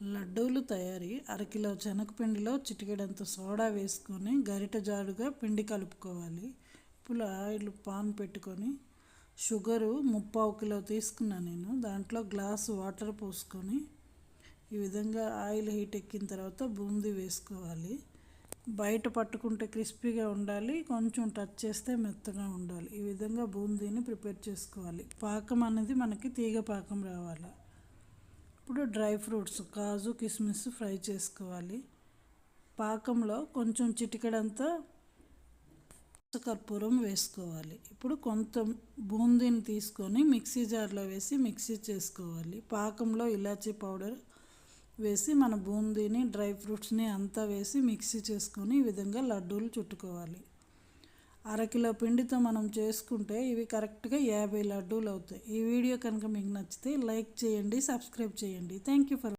లడ్డూలు తయారీ అరకిలో శనగపిండిలో చిటికెడంత సోడా వేసుకొని గరిట జాడుగా పిండి కలుపుకోవాలి. ఇప్పుడు ఆయిల్ పాన్ పెట్టుకొని షుగరు ముప్పావు కిలో తీసుకున్నాను నేను. దాంట్లో గ్లాస్ వాటర్ పోసుకొని ఈ విధంగా ఆయిల్ హీట్ ఎక్కిన తర్వాత బూందీ వేసుకోవాలి. బయట పట్టుకుంటే క్రిస్పీగా ఉండాలి కొంచెం టచ్ చేస్తే మెత్తగా ఉండాలి. ఈ విధంగా బూందీని ప్రిపేర్ చేసుకోవాలి. పాకం అనేది మనకి తీగ పాకం రావాలి. ఇప్పుడు డ్రై ఫ్రూట్స్ కాజు కిస్మిస్ ఫ్రై చేసుకోవాలి. పాకంలో కొంచెం చిటికడంతా కర్పూరం వేసుకోవాలి. ఇప్పుడు కొంత బూందీని తీసుకొని మిక్సీ జార్లో వేసి మిక్సీ చేసుకోవాలి. పాకంలో ఇలాచీ పౌడర్ వేసి మన బూందీని డ్రై ఫ్రూట్స్ని అంతా వేసి మిక్సీ చేసుకొని ఈ విధంగా లడ్డూలు చుట్టుకోవాలి. అరకిలో పిండితో మనం చేసుకుంటే ఇవి కరెక్ట్గా యాభై లడ్డూలు అవుతాయి. ఈ వీడియో కనుక మీకు నచ్చితే లైక్ చేయండి సబ్స్క్రైబ్ చేయండి. Thank you for